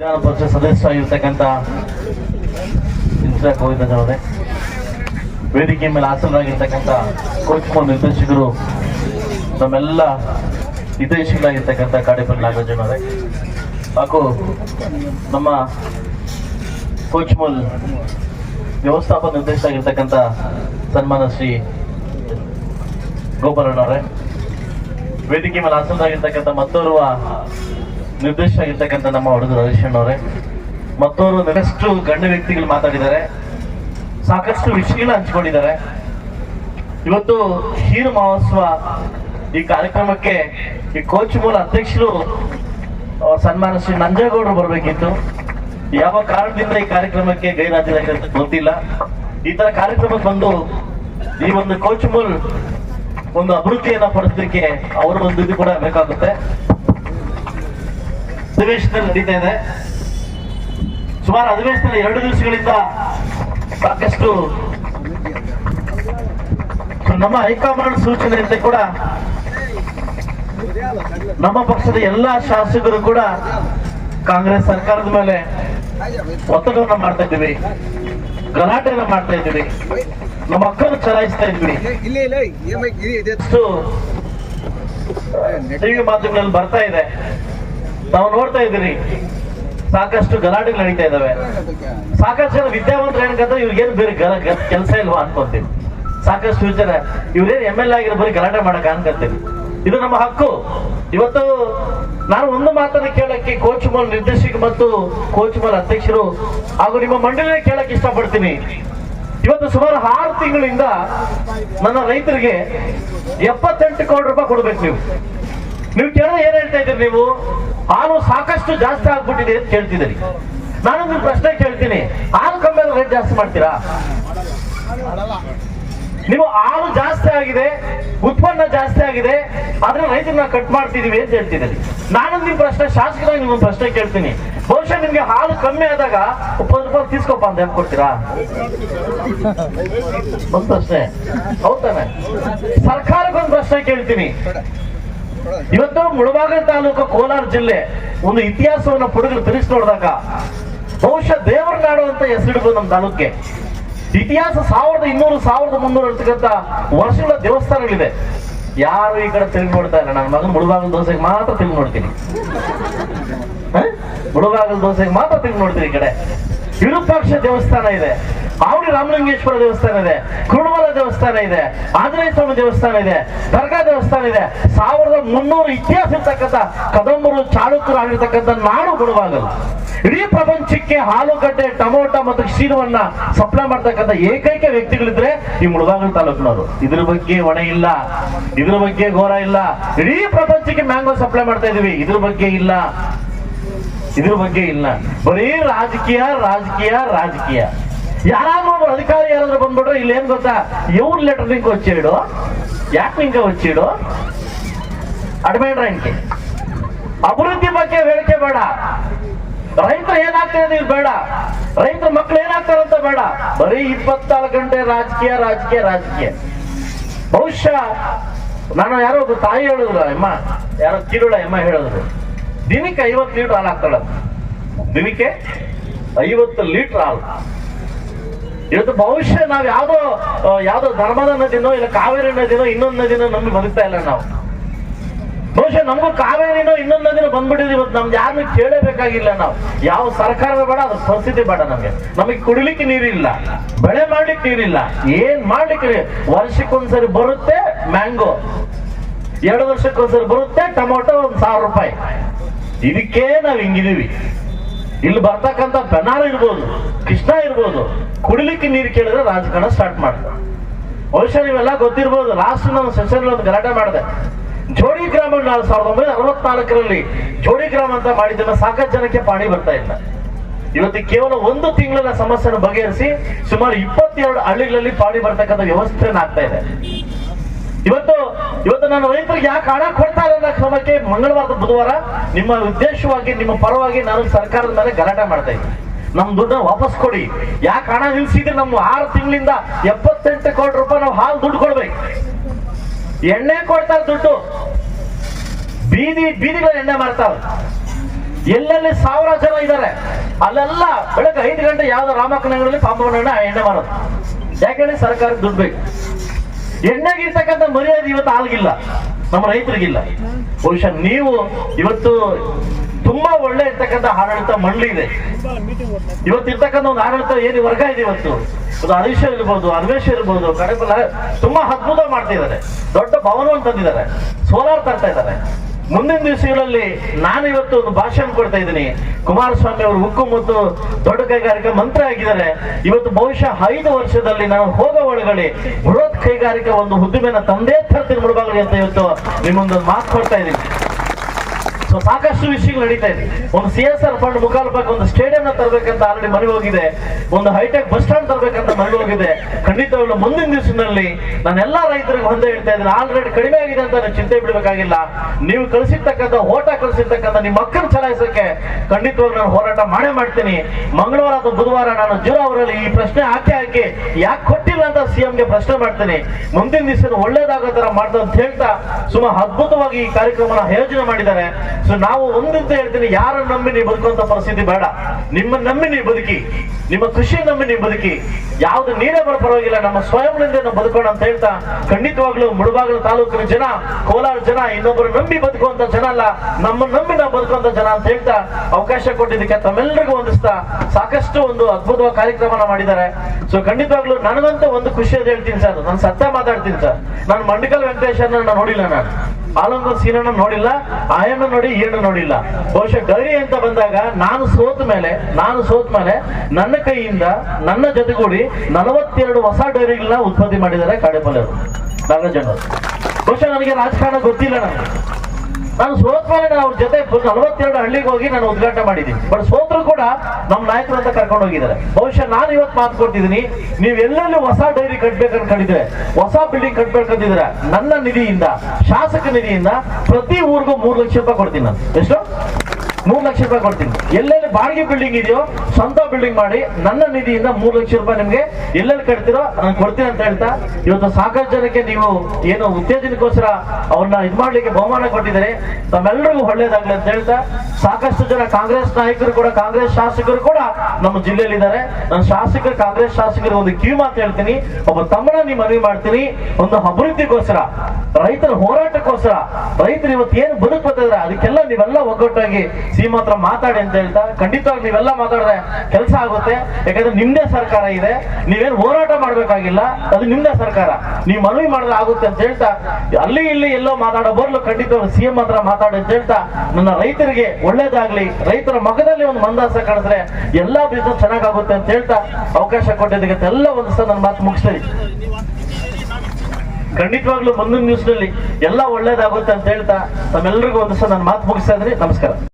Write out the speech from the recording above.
ವಿಧಾನ ಪರಿಷತ್ ಸದಸ್ಯರಾಗಿರ್ತಕ್ಕಂಥ ಇಂದಿರಾ ಗೋವಿಂದನ್ ಅವರೇ. ವೇದಿಕೆ ಮೇಲೆ ಆಸನರಾಗಿರ್ತಕ್ಕಂಥ ಕೋಚ್ ನಿರ್ದೇಶಕರು, ನಮ್ಮೆಲ್ಲ ಹಿತೈಷಿಗಳಾಗಿರ್ತಕ್ಕಂಥ ಕಾಡೇಪಲ್ಲಿ ನಾಗರಾಜನವರೇ ಹಾಗೂ ನಮ್ಮ ಕೋಚ್ ಮೂಲ್ ವ್ಯವಸ್ಥಾಪಕ ನಿರ್ದೇಶಕರಾಗಿರ್ತಕ್ಕಂಥ ಸನ್ಮಾನ ಶ್ರೀ ಗೋಪಾಲಣ್ಣವರೇ ವೇದಿಕೆ ಮೇಲೆ ಆಸನರಾಗಿರ್ತಕ್ಕಂಥ ಮತ್ತೋರ್ವ ನಿರ್ದೇಶಕ ಆಗಿರ್ತಕ್ಕಂಥ ನಮ್ಮ ಹುಡುಗರು ಅವರೇ, ಮತ್ತೋರು ನೆಕ್ಸ್ಟ್ ಗಣ್ಯ ವ್ಯಕ್ತಿಗಳು ಮಾತಾಡಿದ್ದಾರೆ. ಸಾಕಷ್ಟು ವಿಷಯಗಳನ್ನ ಹಂಚಿಕೊಂಡಿದ್ದಾರೆ. ಇವತ್ತು ಹೀರು ಮಹೋತ್ಸವ ಈ ಕಾರ್ಯಕ್ರಮಕ್ಕೆ ಈ ಕೋಚ್ ಮೂಲ ಅಧ್ಯಕ್ಷರು ಸನ್ಮಾನ ಶ್ರೀ ನಂಜೇಗೌಡರು ಬರಬೇಕಿತ್ತು. ಯಾವ ಕಾರಣದಿಂದ ಈ ಕಾರ್ಯಕ್ರಮಕ್ಕೆ ಗೈರಾಜಿದ್ದಾರೆ ಅಂತ ಗೊತ್ತಿಲ್ಲ. ಈ ತರ ಕಾರ್ಯಕ್ರಮಕ್ಕೆ ಬಂದು ಈ ಒಂದು ಕೋಚ್ ಮೂಲ್ ಒಂದು ಅಭಿವೃದ್ಧಿಯನ್ನ ಪಡೆದಕ್ಕೆ ಅವರು ಒಂದು ಇದು ಕೂಡ ಬೇಕಾಗುತ್ತೆ. ಅಧಿವೇಶನ ನಡೀತಾ ಇದೆ. ಸುಮಾರು ಅಧಿವೇಶನ ಎರಡು ದಿವಸಗಳಿಂದ ಸಾಕಷ್ಟು ನಮ್ಮ ಹೈಕಮಾಂಡ್ ಸೂಚನೆಯಂತೆ ಕೂಡ ನಮ್ಮ ಪಕ್ಷದ ಎಲ್ಲಾ ಶಾಸಕರು ಕೂಡ ಕಾಂಗ್ರೆಸ್ ಸರ್ಕಾರದ ಮೇಲೆ ಒತ್ತಡವನ್ನು ಮಾಡ್ತಾ ಇದ್ದೀವಿ. ಗಲಾಟೆಯನ್ನ ಮಾಡ್ತಾ ಇದ್ದೀವಿ. ನಮ್ಮ ಅಕ್ಕನ ಚಲಾಯಿಸ್ತಾ ಇದ್ವಿ ಟಿವಿ ಮಾಧ್ಯಮಗಳಲ್ಲಿ ಬರ್ತಾ ಇದೆ. ನಾವು ನೋಡ್ತಾ ಇದ್ದೀರಿ, ಸಾಕಷ್ಟು ಗಲಾಟೆಗಳು ನಡೀತಾ ಇದಾವೆ ಸಾಕಷ್ಟು ಜನ ವಿದ್ಯಾವಂತರು ಏನಕ್ಕಂದ್ರೆ ಇವ್ರಿಗೇನು ಬೇರೆ ಕೆಲಸ ಇಲ್ವಾ ಅನ್ಕೊಂತೀವಿ ಸಾಕಷ್ಟು ಯೋಚನೆ, ಇವ್ರೇನ್ ಎಂ ಎಲ್ ಆಗಿರೋ ಬರೀ ಗಲಾಟೆ ಮಾಡಕ್ ಅನ್ಕೊಂತೀವಿ ಇದು ನಮ್ಮ ಹಕ್ಕು. ಇವತ್ತು ನಾನು ಒಂದು ಮಾತನ್ನ ಕೇಳಕ್ಕೆ ಕೋಚ್ ಮಲ್, ನಿರ್ದೇಶಕ ಮತ್ತು ಕೋಚ್ ಮಲ್ ಅಧ್ಯಕ್ಷರು ಹಾಗೂ ನಿಮ್ಮ ಮಂಡಳಿನ ಕೇಳಕ್ಕೆ ಇಷ್ಟಪಡ್ತೀನಿ. ಇವತ್ತು ಸುಮಾರು ಆರು ತಿಂಗಳಿಂದ ನನ್ನ ರೈತರಿಗೆ ಎಪ್ಪತ್ತೆಂಟು ಕೋಟಿ ರೂಪಾಯಿ ಕೊಡ್ಬೇಕು ನೀವು. ನೀವು ಕೇಳೋ ಏನ್ ಹೇಳ್ತಾ ಇದ್ದೀರಿ ನೀವು? ಹಾಲು ಸಾಕಷ್ಟು ಜಾಸ್ತಿ ಆಗ್ಬಿಟ್ಟಿದೆ ಅಂತ ಕೇಳ್ತಿದ್ದೀರಿ ನಾನು ಪ್ರಶ್ನೆ ಕೇಳ್ತೀನಿ. ಹಾಲು ಕಮ್ಮಿ ರೇಟ್ ಜಾಸ್ತಿ ಮಾಡ್ತೀರಾ? ನೀವು ಹಾಲು ಜಾಸ್ತಿ ಆಗಿದೆ, ಉತ್ಪನ್ನ ಜಾಸ್ತಿ ಆಗಿದೆ, ಆದ್ರೆ ರೈತರನ್ನ ಕಟ್ ಮಾಡ್ತಿದೀವಿ ಅಂತ ಹೇಳ್ತಿದ್ದೀರಿ ನಾನು ನಿಮ್ ಪ್ರಶ್ನೆ, ಶಾಸಕರಾಗಿ ನಿಮ್ಮ ಪ್ರಶ್ನೆ ಕೇಳ್ತೀನಿ. ಬಹುಶಃ ನಿಮ್ಗೆ ಹಾಲು ಕಮ್ಮಿ ಆದಾಗ ಇಪ್ಪತ್ತು ರೂಪಾಯಿ ತೀಸ್ಕೊಪ್ಪ ಅಂತ ಹೇಳ್ಕೊಡ್ತೀರಾ? ಒಂದ್ ಪ್ರಶ್ನೆ. ಹೌದಾನೆ ಸರ್ಕಾರಕ್ಕೊಂದು ಪ್ರಶ್ನೆ ಕೇಳ್ತೀನಿ. ಇವತ್ತು ಮುಳಬಾಗಲ್ ತಾಲೂಕು ಕೋಲಾರ ಜಿಲ್ಲೆ ಒಂದು ಇತಿಹಾಸವನ್ನ ಪುಡುಗರು ತಿಳಿಸಿ ನೋಡಿದಾಗ ಬಹುಶಃ ದೇವರ ನಾಡು ಅಂತ ಹೆಸರಿಡಬಹುದು ನಮ್ಮ ತಾಲೂಕಿಗೆ. ಇತಿಹಾಸ ಸಾವಿರದ ಇನ್ನೂರು, ಸಾವಿರದ ಮುನ್ನೂರು ಇರ್ತಕ್ಕಂಥ ವರ್ಷಗಳ ದೇವಸ್ಥಾನಗಳಿದೆ ಯಾರು ಈ ಕಡೆ ತಿರುಗಿ ನೋಡ್ತಾ ಇಲ್ಲ. ನನ್ನ ಮಗನ್ ಮುಳಬಾಗಿಲು ದೋಸೆಗೆ ಮಾತ್ರ ತಿರುಗಿ ನೋಡ್ತೀನಿ. ಹ? ದೋಸೆಗೆ ಮಾತ್ರ ತಿರುಗಿ ನೋಡ್ತೀನಿ ಈ ಕಡೆ. ವಿರೂಪಾಕ್ಷ ದೇವಸ್ಥಾನ ಇದೆ. ಆವಡಿ ರಾಮಲಿಂಗೇಶ್ವರ ದೇವಸ್ಥಾನ ಇದೆ. ಕುರುಡುಮಲ ದೇವಸ್ಥಾನ ಇದೆ. ಆಂಜನೇಯ ಸ್ವಾಮಿ ದೇವಸ್ಥಾನ ಇದೆ. ದರ್ಗಾ ದೇವಸ್ಥಾನ ಇದೆ. ಸಾವಿರದ ಮುನ್ನೂರು ಇತಿಹಾಸ ಇರ್ತಕ್ಕಂಥ ಕದಂಬರು ಚಾಲುಕ್ಯರು ಆಗಿರ್ತಕ್ಕಂಥ ನಾಡು ಗುಣವಾಗಲ್ಲ ಇಡೀ ಪ್ರಪಂಚಕ್ಕೆ ಆಲೂಗಡ್ಡೆ ಟೊಮೊಟೊ ಮತ್ತು ಕ್ಷೀರವನ್ನ ಸಪ್ಲೈ ಮಾಡ್ತಕ್ಕಂಥ ಏಕೈಕ ವ್ಯಕ್ತಿಗಳಿದ್ರೆ ಈ ಮುಳಬಾಗಲು ತಾಲೂಕಿನವರು. ಇದ್ರ ಬಗ್ಗೆ ಹೊಣೆ ಇಲ್ಲ. ಇದ್ರ ಬಗ್ಗೆ ಘೋರ ಇಲ್ಲ. ಇಡೀ ಪ್ರಪಂಚಕ್ಕೆ ಮ್ಯಾಂಗೋ ಸಪ್ಲೈ ಮಾಡ್ತಾ ಇದೀವಿ. ಇದ್ರ ಬಗ್ಗೆ ಇಲ್ಲ. ಇದ್ರ ಬಗ್ಗೆ ಇಲ್ಲ. ಬರೀ ರಾಜಕೀಯ ರಾಜಕೀಯ ರಾಜಕೀಯ. ಯಾರಾದ್ರೂ ಒಬ್ಬ ಅಧಿಕಾರಿ ಯಾರಾದ್ರೂ ಬಂದ್ಬಿಟ್ರೆ ಇಲ್ಲಿ ಏನ್ ಗೊತ್ತಾ? ಇವ್ರ ಲೆಟರ್ ನಿಂಕ ವಚ್ಚಿಡು ಯಾಕೆ ನಿಂಕ ವಚ್ಚಿಡು ಅಡ್ಮೇಂಡ್ರ ಅಂಕೆ ಅಭಿವೃದ್ಧಿ ಬಗ್ಗೆ ಹೇಳಿಕೆ ಬೇಡ. ರೈತರು ಏನಾಗ್ತದೆ ಇದು ಬೇಡ. ರೈತರ ಮಕ್ಳು ಏನಾಗ್ತಾರೆ ಅಂತ ಬೇಡ. ಬರೀ ಇಪ್ಪತ್ನಾಲ್ಕು ಗಂಟೆ ರಾಜಕೀಯ ರಾಜಕೀಯ ರಾಜಕೀಯ. ಬಹುಶಃ ನಾನು ಯಾರೋ ಒಬ್ಬ ತಾಯಿ ಹೇಳಿದ್ರು ಅಮ್ಮ. ಯಾರೋ ಕಿರುಳ ಎಮ್ಮ ಹೇಳಿದ್ರು. ದಿನಕ್ಕೆ ಐವತ್ತು ಲೀಟರ್ ಹಾಲು ಹಾಕ್ತಾಳ. ದಿನಕ್ಕೆ ಐವತ್ತು ಲೀಟರ್ ಹಾಲು. ಇವತ್ತು ಭವಿಷ್ಯ ನಾವ್ ಯಾವ್ದೋ ಯಾವ್ದೋ ಧರ್ಮದ ನದಿನೋ ಇಲ್ಲ ಕಾವೇರಿ ನದಿನೋ ಇನ್ನೊಂದು ನದಿನೋ ನಮ್ಗೆ ಬದುಕ್ತಾ ಇಲ್ಲ ನಾವು. ಬಹುಶಃ ನಮಗೂ ಕಾವೇರಿನೋ ಇನ್ನೊಂದು ನದಿನೋ ಬಂದ್ಬಿಟ್ಟಿದ್ವಿ ಇವತ್ತು. ನಮ್ಗೆ ಯಾರನ್ನು ಕೇಳಬೇಕಾಗಿಲ್ಲ ನಾವು. ಯಾವ ಸರ್ಕಾರ ಬೇಡ ಅದ್ರ ಪರಿಸ್ಥಿತಿ ಬೇಡ ನಮ್ಗೆ. ನಮಗೆ ಕುಡಿಲಿಕ್ಕೆ ನೀರಿಲ್ಲ, ಬೆಳೆ ಮಾಡ್ಲಿಕ್ಕೆ ನೀರಿಲ್ಲ. ಏನ್ ಮಾಡ್ಲಿಕ್ಕೆ ವರ್ಷಕ್ಕೊಂದ್ಸರಿ ಬರುತ್ತೆ ಮ್ಯಾಂಗೋ. ಎರಡು ವರ್ಷಕ್ಕೊಂದ್ಸರಿ ಬರುತ್ತೆ ಟೊಮೊಟೊ ಒಂದ್ ಸಾವಿರ ರೂಪಾಯಿ. ಇದಕ್ಕೆ ನಾವು ಹಿಂಗಿದೀವಿ. ಇಲ್ಲಿ ಬರ್ತಕ್ಕಂಥ ಬೆನಾರ್ ಇರ್ಬೋದು, ಕೃಷ್ಣ ಇರ್ಬೋದು, ಕುಡಿಲಿಕ್ಕೆ ನೀರು ಕೇಳಿದ್ರೆ ರಾಜಕಾರಣ ಸ್ಟಾರ್ಟ್ ಮಾಡ್ತಾರೆ. ಬಹುಶಃ ನೀವೆಲ್ಲ ಗೊತ್ತಿರ್ಬೋದು ಲಾಸ್ಟ್ ನಾನು ಸೆಷನ್ ಒಂದು ಗಲಾಟೆ ಮಾಡಿದೆ. ಜೋಡಿ ಗ್ರಾಮ ನಾನು ಸಾವಿರದ ಒಂಬೈನೂರ ಅರವತ್ನಾಲ್ಕರಲ್ಲಿ ಜೋಡಿ ಗ್ರಾಮ ಅಂತ ಮಾಡಿದ್ದನ್ನ ಸಾಕಷ್ಟು ಜನಕ್ಕೆ ಪಾಣಿ ಬರ್ತಾ ಇಲ್ಲ. ಇವತ್ತು ಕೇವಲ ಒಂದು ತಿಂಗಳ ಸಮಸ್ಯೆನ ಬಗೆಹರಿಸಿ ಸುಮಾರು ಇಪ್ಪತ್ತೆರಡು ಹಳ್ಳಿಗಳಲ್ಲಿ ಪಾಣಿ ಬರ್ತಕ್ಕಂಥ ವ್ಯವಸ್ಥೆ ಆಗ್ತಾ ಇದೆ. ಇವತ್ತು ಇವತ್ತು ನಾನು ರೈತರಿಗೆ ಯಾಕೆ ಹಣ ಕೊಡ್ತಾ ಇಲ್ಲ ಕ್ರಮಕ್ಕೆ ಮಂಗಳವಾರದ ಬುಧವಾರ ನಿಮ್ಮ ಉದ್ದೇಶವಾಗಿ, ನಿಮ್ಮ ಪರವಾಗಿ ನಾನು ಸರ್ಕಾರದ ಮೇಲೆ ಗಲಾಟೆ ಮಾಡ್ತಾ ಇದ್ದೀನಿ. ನಮ್ ದುಡ್ಡ ವಾಪಸ್ ಕೊಡಿ. ಯಾಕೆ ಹಣ ನಿಲ್ಸಿದ್ರೆ ನಮ್ಮ ಆರು ತಿಂಗಳಿಂದ ಎಪ್ಪತ್ತೆಂಟು ಕೋಟಿ ರೂಪಾಯಿ ನಾವು ಹಾಲು ದುಡ್ಡು ಕೊಡ್ಬೇಕು. ಎಣ್ಣೆ ಕೊಡ್ತಾರೆ ದುಡ್ಡು. ಬೀದಿ, ಬೀದಿಗಳ ಎಣ್ಣೆ ಮಾಡ್ತಾವ ಎಲ್ಲೆಲ್ಲಿ ಸಾವಿರ ಜನ ಇದ್ದಾರೆ, ಅಲ್ಲೆಲ್ಲ ಬೆಳಗ್ಗೆ ಐದು ಗಂಟೆ ಯಾವ್ದೋ ರಾಮಕನಗರಲ್ಲಿ ಪಾಪವನ್ನ ಎಣ್ಣೆ ಮಾಡೋದು ಯಾಕಂದ್ರೆ ಸರ್ಕಾರಕ್ಕೆ ದುಡ್ಡು ಬೇಕು? ಎಣ್ಣೆಗಿರ್ತಕ್ಕಂಥ ಮರ್ಯಾದೆ ಇವತ್ತು ಆಗಿಲ್ಲ ನಮ್ಮ ರೈತರಿಗಿಲ್ಲ. ಬಹುಶಃ ನೀವು ಇವತ್ತು ತುಂಬಾ ಒಳ್ಳೆ ಇರ್ತಕ್ಕಂಥ ಆಡಳಿತ ಮಂಡಳಿ ಇದೆ. ಇವತ್ತು ಇರ್ತಕ್ಕಂಥ ಒಂದು ಆಡಳಿತ ಏನು ವರ್ಗ ಇದೆ ಇವತ್ತು. ಒಂದು ಹರೀಶ್ ಇರ್ಬೋದು ಅನ್ವೇಷ ಇರ್ಬೋದು, ಕಡೆ ತುಂಬಾ ಅದ್ಭುತ ಮಾಡ್ತಿದ್ದಾರೆ. ದೊಡ್ಡ ಭವನವನ್ನು ತಂದಿದ್ದಾರೆ. ಸೋಲಾರ್ ತರ್ತಾ ಇದ್ದಾರೆ. ಮುಂದಿನ ದಿವಸಗಳಲ್ಲಿ ನಾನು ಇವತ್ತು ಒಂದು ಭಾಷಣ ಕೊಡ್ತಾ ಇದ್ದೀನಿ. ಕುಮಾರಸ್ವಾಮಿ ಅವರು ಉಕ್ಕು ಮತ್ತು ದೊಡ್ಡ ಕೈಗಾರಿಕಾ ಮಂತ್ರ ಆಗಿದ್ದಾರೆ. ಇವತ್ತು ಬಹುಶಃ ಐದು ವರ್ಷದಲ್ಲಿ ನಾನು ಹೋಗೋ ಒಳಗಡೆ ಬೃಹತ್ ಕೈಗಾರಿಕಾ ಒಂದು ಉದ್ದಿಮೆನ ತಂದೇ ತರ್ತೀನಿ ಮುಳುಬಾಗಲಿ ಅಂತ ಇವತ್ತು ನಿಮ್ಮೊಂದು ಮಾತು ಕೊಡ್ತಾ ಇದ್ದೀನಿ. ಸೊ ಸಾಕಷ್ಟು ವಿಷಯಗಳು ನಡೀತಾ ಇದೆ. ಒಂದು ಸಿ ಎಸ್ ಆರ್ ಫಂಡ್ ಮುಖಾಲ್ಪಕ್ಕೆ ಒಂದು ಸ್ಟೇಡಿಯಂ ನ ತರಬೇಕಂತ ಆಲ್ರೆಡಿ ಮನವಿ ಹೋಗಿದೆ. ಒಂದು ಹೈಟೆಕ್ ಬಸ್ ಸ್ಟಾಂಡ್ ತರಬೇಕಂತ ಮನವಿ ಹೋಗಿದೆ. ಖಂಡಿತವಾಗ್ಲೂ ಮುಂದಿನ ದಿವಸದಲ್ಲಿ ನಾನು ಎಲ್ಲಾ ರೈತರಿಗೆ ಒಂದೇ ಹೇಳ್ತಾ ಇದ್ದೀನಿ ಆಲ್ರೆಡಿ ಕಡಿಮೆ ಆಗಿದೆ ಅಂತ ನಾನು ಚಿಂತೆ ಬಿಡಬೇಕಾಗಿಲ್ಲ. ನೀವು ಕಳಿಸಿರ್ತಕ್ಕಂಥ, ಓಟ ಕಳಿಸಿರ್ತಕ್ಕಂಥ ನಿಮ್ಮ ಮಕ್ಕಳು ಚಲಾಯಿಸಕ್ಕೆ ಖಂಡಿತವಾಗಿ ನಾನು ಹೋರಾಟ ಮಾಡೇ ಮಾಡ್ತೀನಿ. ಮಂಗಳವಾರ ಅಥವಾ ಬುಧವಾರ ನಾನು ಜೀರೋ ಅವರಲ್ಲಿ ಈ ಪ್ರಶ್ನೆ ಹಾಕಿ ಹಾಕಿ ಯಾಕೆ ಕೊಟ್ಟಿಲ್ಲ ಅಂತ ಸಿಎಂ ಗೆ ಪ್ರಶ್ನೆ ಮಾಡ್ತೀನಿ. ಮುಂದಿನ ದಿವಸ ಒಳ್ಳೇದಾಗೋ ತರ ಮಾಡ್ತಾ ಅಂತ ಹೇಳ್ತಾ ಸುಮಾರು ಅದ್ಭುತವಾಗಿ ಈ ಕಾರ್ಯಕ್ರಮನ ಆಯೋಜನೆ ಮಾಡಿದ್ದಾರೆ. ಸೊ ನಾವು ಒಂದಂತ ಹೇಳ್ತೀನಿ, ಯಾರನ್ನ ನಂಬಿ ನೀವು ಬದುಕುವಂತ ಪರಿಸ್ಥಿತಿ ಬೇಡ. ನಿಮ್ಮ ನಂಬಿ ನೀವು ಬದುಕಿ, ನಿಮ್ಮ ಕೃಷಿ ನಂಬಿ ನೀವು ಬದುಕಿ, ಯಾವ್ದು ನೀರೇ ಬರೋ ಪರವಾಗಿಲ್ಲ, ನಮ್ಮ ಸ್ವಯಂನಿಂದ ನಾವು ಬದುಕೋಣ ಅಂತ ಹೇಳ್ತಾ, ಖಂಡಿತವಾಗ್ಲೂ ಮುಳುಬಾಗಿಲು ತಾಲೂಕಿನ ಜನ, ಕೋಲಾರ ಜನ, ಇನ್ನೊಬ್ಬರು ನಂಬಿ ಬದುಕುವಂತ ಜನ ಅಲ್ಲ, ನಮ್ಮ ನಂಬಿ ನಾವು ಬದುಕುವಂತ ಜನ ಅಂತ ಹೇಳ್ತಾ ಅವಕಾಶ ಕೊಟ್ಟಿದ್ದಕ್ಕೆ ತಮ್ಮೆಲ್ಲರಿಗೂ ಹೊಂದಿಸ್ತಾ ಸಾಕಷ್ಟು ಒಂದು ಅದ್ಭುತವಾದ ಕಾರ್ಯಕ್ರಮನ ಮಾಡಿದ್ದಾರೆ. ಸೊ ಖಂಡಿತವಾಗ್ಲೂ ನನಗಂತೂ ಒಂದು ಖುಷಿ ಅಂತ ಹೇಳ್ತೀನಿ ಸರ್, ನಾನು ಸತ್ಯ ಮಾತಾಡ್ತೀನಿ ಸರ್. ನಾನು ಮಂಡಿಕಲ್ ವೆಂಕಟೇಶ್ ನಾನು ನೋಡಿಲ್ಲ ನಾನು. ಆಲಂಗೂರ್ ಸೀನಣ್ಣ ನೋಡಿಲ್ಲ ಆಯಣ್ಣ ನೋಡಿ ಈಯಣ್ಣ ನೋಡಿಲ್ಲ. ಬಹುಶಃ ಡೈರಿ ಅಂತ ಬಂದಾಗ ನಾನು ಸೋತ ಮೇಲೆ, ನಾನು ಸೋತ ಮೇಲೆ ನನ್ನ ಕೈಯಿಂದ ನನ್ನ ಜೊತೆಗೂಡಿ ನಲವತ್ತೆರಡು ಹೊಸ ಡೈರಿಗಳನ್ನ ಉತ್ಪತ್ತಿ ಮಾಡಿದ್ದಾರೆ ಕಾಡೆಪಲ್ಯರು ಜನರು. ಬಹುಶಃ ನನಗೆ ರಾಜಕಾರಣ ಗೊತ್ತಿಲ್ಲ ನನಗೆ. ನಾನು ಸೋತ ಮೇಲೆ ನಾನು ಅವ್ರ ಜೊತೆ ನಲವತ್ತೆರಡು ಹಳ್ಳಿಗೆ ಹೋಗಿ ನಾನು ಉದ್ಘಾಟನೆ ಮಾಡಿದ್ದೀನಿ. ಬಟ್ ಸೋತರು ಕೂಡ ನಮ್ಮ ನಾಯಕರು ಅಂತ ಕರ್ಕೊಂಡು ಹೋಗಿದ್ದಾರೆ. ಬಹುಶಃ ನಾನು ಇವತ್ತು ಮಾತು ಕೊಡ್ತಿದ್ದೀನಿ, ನೀವು ಎಲ್ಲೆಲ್ಲಿ ಹೊಸ ಡೈರಿ ಕಟ್ಬೇಕು ಕಂಡಿದ್ರೆ ಹೊಸ ಬಿಲ್ಡಿಂಗ್ ಕಟ್ಬೇಕಂತಿದ್ರೆ ನನ್ನ ನಿಧಿಯಿಂದ, ಶಾಸಕ ನಿಧಿಯಿಂದ ಪ್ರತಿ ಊರಿಗೂ ಮೂರು ಲಕ್ಷ ರೂಪಾಯಿ ಕೊಡ್ತೀನಿ ನಾನು. ಎಷ್ಟು? ಮೂರು ಲಕ್ಷ ರೂಪಾಯಿ ಕೊಡ್ತೀನಿ. ಎಲ್ಲೆಲ್ಲಿ ಬಾಡಿಗೆ ಬಿಲ್ಡಿಂಗ್ ಇದೆಯೋ, ಸ್ವಂತ ಬಿಲ್ಡಿಂಗ್ ಮಾಡಿ, ನನ್ನ ನಿಧಿಯಿಂದ ಮೂರು ಲಕ್ಷ ರೂಪಾಯಿ ನಿಮ್ಗೆ ಎಲ್ಲೆಲ್ಲಿ ಕಟ್ತಿರೋ ನಾನು ಕೊಡ್ತೀನಿ ಅಂತ ಹೇಳ್ತಾ, ಇವತ್ತು ಸಾಕಷ್ಟು ಜನಕ್ಕೆ ನೀವು ಏನು ಉತ್ತೇಜನಕ್ಕೋಸ್ಕರ ಅವ್ರನ್ನ ಇದ್ ಮಾಡ್ಲಿಕ್ಕೆ ಬಹುಮಾನ ಕೊಟ್ಟಿದ್ದಾರೆ. ತಮ್ಮೆಲ್ಲರಿಗೂ ಒಳ್ಳೇದಾಗ್ಲಿ ಅಂತ ಹೇಳ್ತಾ ಸಾಕಷ್ಟು ಜನ ಕಾಂಗ್ರೆಸ್ ನಾಯಕರು ಕೂಡ, ಕಾಂಗ್ರೆಸ್ ಶಾಸಕರು ಕೂಡ ನಮ್ಮ ಜಿಲ್ಲೆಯಲ್ಲಿ ಇದ್ದಾರೆ ನಾನು ಶಾಸಕರು, ಕಾಂಗ್ರೆಸ್ ಶಾಸಕರು ಒಂದು ಕಿವಿ ಮಾತು ಹೇಳ್ತೀನಿ. ಒಬ್ಬ ತಮ್ಮನ ನೀವು ಮನವಿ ಮಾಡ್ತೀನಿ. ಒಂದು ಅಭಿವೃದ್ಧಿಗೋಸ್ಕರ, ರೈತರ ಹೋರಾಟಕ್ಕೋಸ್ಕರ, ರೈತರು ಇವತ್ತು ಏನು ಬದುಕು ಬರ್ತಿದ್ರೆ ಅದಕ್ಕೆಲ್ಲ ನೀವೆಲ್ಲ ಒಗ್ಗಟ್ಟಾಗಿ ಸಿಎಂ ಹತ್ರ ಮಾತಾಡಿ ಅಂತ ಹೇಳ್ತಾ, ಖಂಡಿತವಾಗಿ ನೀವೆಲ್ಲ ಮಾತಾಡಿದ್ರೆ ಕೆಲಸ ಆಗುತ್ತೆ. ಯಾಕಂದ್ರೆ ನಿಮ್ದೇ ಸರ್ಕಾರ ಇದೆ. ನೀವೇನು ಹೋರಾಟ ಮಾಡ್ಬೇಕಾಗಿಲ್ಲ. ಅದು ನಿಮ್ದೇ ಸರ್ಕಾರ. ನೀವು ಮನವಿ ಮಾಡಿದ್ರೆ ಆಗುತ್ತೆ ಅಂತ ಹೇಳ್ತಾ, ಅಲ್ಲಿ ಇಲ್ಲಿ ಎಲ್ಲೋ ಮಾತಾಡೋ ಬರಲು ಖಂಡಿತವಾಗಿ ಸಿಎಂ ಹತ್ರ ಮಾತಾಡಿ ಅಂತ ಹೇಳ್ತಾ, ನನ್ನ ರೈತರಿಗೆ ಒಳ್ಳೇದಾಗ್ಲಿ. ರೈತರ ಮಗದಲ್ಲಿ ಒಂದು ಮಂದಾಸ ಕಾಣಿದ್ರೆ ಎಲ್ಲಾ ಬಿಸ್ನೆಸ್ ಚೆನ್ನಾಗಾಗುತ್ತೆ ಅಂತ ಹೇಳ್ತಾ ಅವಕಾಶ ಕೊಟ್ಟಿದ್ದಕ್ಕೆ ಎಲ್ಲ ಒಂದು ಸಹ ನನ್ನ ಮಾತು ಮುಗಿಸ್ತೀನಿ. ಖಂಡಿತವಾಗ್ಲೂ ಮುಂದಿನ ನ್ಯೂಸ್ನಲ್ಲಿ ಎಲ್ಲ ಒಳ್ಳೇದಾಗುತ್ತೆ ಅಂತ ಹೇಳ್ತಾ ತಮ್ಮೆಲ್ಲರಿಗೂ ಒಂದು ಸಹ ನನ್ನ ಮಾತು ಮುಗಿಸ್ತಾ ಇದ್ರಿ ನಮಸ್ಕಾರ.